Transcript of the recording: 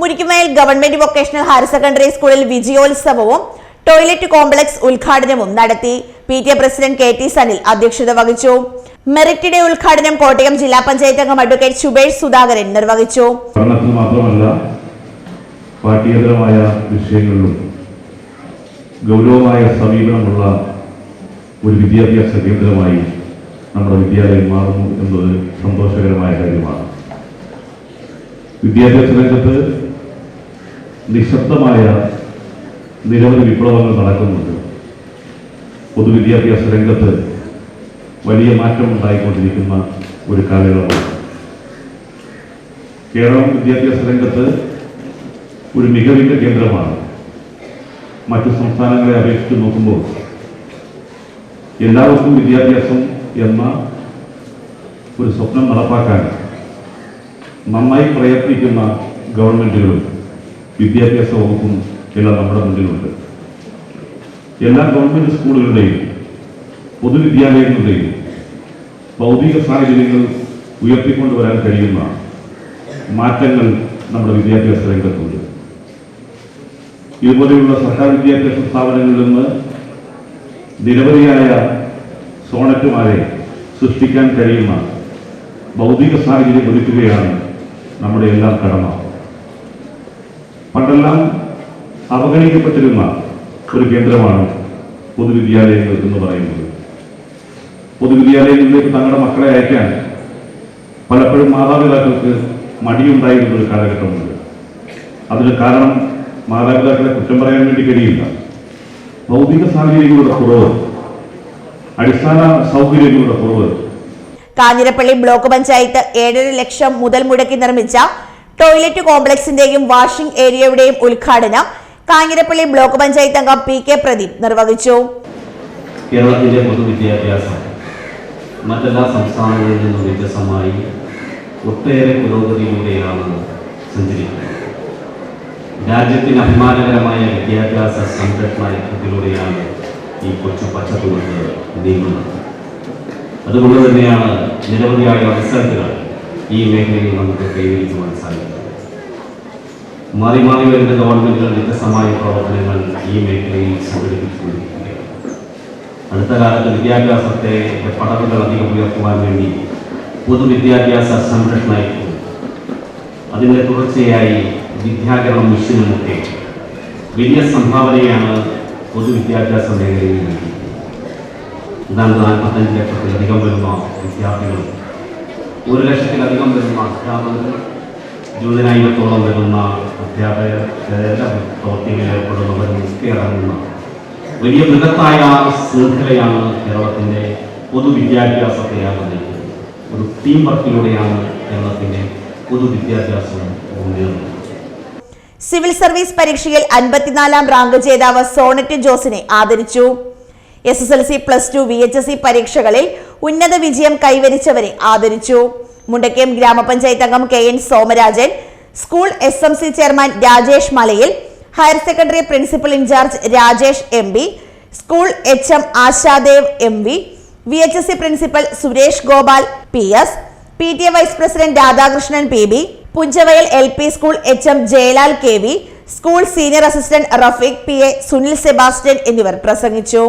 Murikkumel government vocational higher secondary സ്കൂളിൽ വിജയോത്സവവും toilet complex ഉദ്ഘാടനവും നടത്തി P T A president K T Sanil അധ്യക്ഷത വഹിച്ചു. മെറിറ്റ് ഡേ ഉദ്ഘാടനം കോട്ടയം ജില്ലാ പഞ്ചായത്ത് അംഗം അഡ്വക്കേറ്റ് സുബേഷ് സുധാകരൻ നിർവഹിച്ചു. മാത്രമല്ല പാഠ്യേതരമായ വിഷയങ്ങളിലും ഗൗരവമായ സമീപനമുള്ള ഒരു വിദ്യാഭ്യാസ കേന്ദ്രമായി നമ്മുടെ വിദ്യാലയം മാറുന്നു എന്നത് സന്തോഷകരമായ കാര്യമാണ്. വിദ്യാഭ്യാസ രംഗത്ത് നിശബ്ദമായ നിരവധി വിപ്ലവങ്ങൾ നടക്കുന്നുണ്ട്. പൊതുവിദ്യാഭ്യാസ രംഗത്ത് വലിയ മാറ്റം ഉണ്ടായിക്കൊണ്ടിരിക്കുന്ന ഒരു കാലയളവാണ്. കേരളം വിദ്യാഭ്യാസ രംഗത്ത് ഒരു മികവിന്റെ കേന്ദ്രമാണ്. മറ്റു സംസ്ഥാനങ്ങളെ അപേക്ഷിച്ച് നോക്കുമ്പോൾ എല്ലാവർക്കും വിദ്യാഭ്യാസം എന്ന ഒരു സ്വപ്നം നടപ്പാക്കാൻ നന്നായി പ്രയത്നിക്കുന്ന ഗവൺമെന്റുകളും വിദ്യാഭ്യാസ വകുപ്പും എല്ലാം നമ്മുടെ മുന്നിലുണ്ട്. എല്ലാ ഗവൺമെന്റ് സ്കൂളുകളുടെയും പൊതുവിദ്യാലയങ്ങളുടെയും ഭൗതിക സാഹചര്യങ്ങൾ ഉയർത്തിക്കൊണ്ടുവരാൻ കഴിയുന്ന മാറ്റങ്ങൾ നമ്മുടെ വിദ്യാഭ്യാസ രംഗത്തുണ്ട്. ഇതുപോലെയുള്ള സർക്കാർ വിദ്യാഭ്യാസ സ്ഥാപനങ്ങളിൽ നിന്ന് നിരവധിയായ സോണറ്റുമാരെ സൃഷ്ടിക്കാൻ കഴിയുന്ന ഭൗതിക സാഹചര്യം ഒരുക്കുകയാണ് നമ്മുടെ എല്ലാം കടമ. പണ്ടെല്ലാം അവഗണിക്കപ്പെട്ടിരുന്ന ഒരു കേന്ദ്രമാണ് പൊതുവിദ്യാലയങ്ങൾ എന്ന് പറയുന്നത്. പൊതുവിദ്യാലയങ്ങളിലേക്ക് തങ്ങളുടെ മക്കളെ അയക്കാൻ പലപ്പോഴും മാതാപിതാക്കൾക്ക് മടിയുണ്ടായിരുന്ന ഒരു കാലഘട്ടമുണ്ട്. അതിന് കാരണം മാതാപിതാക്കളെ കുറ്റം പറയാൻ വേണ്ടി കഴിയില്ല. ഭൗതിക സാഹചര്യങ്ങളുടെ കുറവ് അടിസ്ഥാന സൗകര്യങ്ങളുടെ കുറവ്. കാഞ്ഞിരപ്പള്ളി ബ്ലോക്ക് പഞ്ചായത്ത് ഏഴര ലക്ഷം മുതൽ മുടക്കി നിർമ്മിച്ച ടോയ്ലറ്റ് കോംപ്ലക്സിന്റെയും വാഷിംഗ് ഏരിയയുടെയും ഉദ്ഘാടനം കാഞ്ഞിരപ്പള്ളി ബ്ലോക്ക് പഞ്ചായത്ത് അംഗം പി കെ പ്രദീപ് നിർവഹിച്ചു. കേരളത്തിലെ പൊതുവിദ്യാഭ്യാസം മറ്റെല്ലാ സംസ്ഥാനങ്ങളിൽ നിന്നും വ്യത്യസ്തമായി ഒട്ടേറെ പുരോഗതിയിലൂടെയാണ് സഞ്ചരിക്കുന്നത്. രാജ്യത്തിന് അഭിമാനകരമായ വിദ്യാഭ്യാസ സംരക്ഷണ യജ്ഞത്തിലൂടെയാണ് ഈ കൊച്ചു പച്ചത്തുകൊണ്ട് നീങ്ങുന്നത്. അതുകൊണ്ട് തന്നെയാണ് നിരവധിയായ റിസൾട്ടുകൾ ഈ മേഖലയിൽ നമുക്ക് കൈവരിക്കുവാൻ സാധിക്കും. മാറി മാറി വരുന്ന ഗവൺമെന്റുകൾ വ്യത്യസ്തമായ പ്രവർത്തനങ്ങൾ ഈ മേഖലയിൽ സംഘടിപ്പിച്ചുകൊണ്ടിരിക്കുകയാണ്. അടുത്ത കാലത്ത് വിദ്യാഭ്യാസത്തെ പടവുകൾ അധികം ഉയർത്തുവാൻ വേണ്ടി പൊതുവിദ്യാഭ്യാസ സംരക്ഷണ അതിന്റെ തുടർച്ചയായി വിദ്യാകരണ മിഷനുമൊക്കെ വലിയ സംഭാവനയാണ് പൊതുവിദ്യാഭ്യാസ മേഖലയിൽ നൽകിയിരിക്കുന്നത്. ഏതാണ്ട് നാൽപ്പത്തഞ്ച് ലക്ഷത്തിലധികം വരുന്ന വിദ്യാർത്ഥികളും ഒരു ലക്ഷത്തിലധികം വരുന്ന അധ്യാപകർ ജൂതനായിരത്തോളം വരുന്ന അധ്യാപകർ എല്ലാ ഒക്കെ അടങ്ങുന്ന വലിയ ബൃഹത്തായ ശൃംഖലയാണ് കേരളത്തിന്റെ പൊതുവിദ്യാഭ്യാസത്തെയാണ് നയിക്കുന്നത് ഒരു ടീം വർക്കിലൂടെയാണ് കേരളത്തിന്റെ പൊതുവിദ്യാഭ്യാസം മുന്നേറുന്നത്. സിവിൽ സർവീസ് പരീക്ഷയിൽ അൻപത്തിനാലാം റാങ്ക് ജേതാവ് സോണറ്റ് ജോസിനെ ആദരിച്ചു. S S L C plus two V H S C പരീക്ഷകളിൽ ഉന്നത വിജയം കൈവരിച്ചവരെ ആദരിച്ചു. മുണ്ടക്കയം ഗ്രാമപഞ്ചായത്ത് അംഗം K N Somarajan school S M C chairman Rajesh Malayil higher secondary principal incharge Rajesh M B school H M Ashadev M V V H S C principal Suresh Gopal P S P T A vice president Radhakrishnan P B Punchavayal L P school H M Jayalal K V school senior assistant Rafeeq P A Sunil Sebastian എന്നിവർ പ്രസംഗിച്ചു.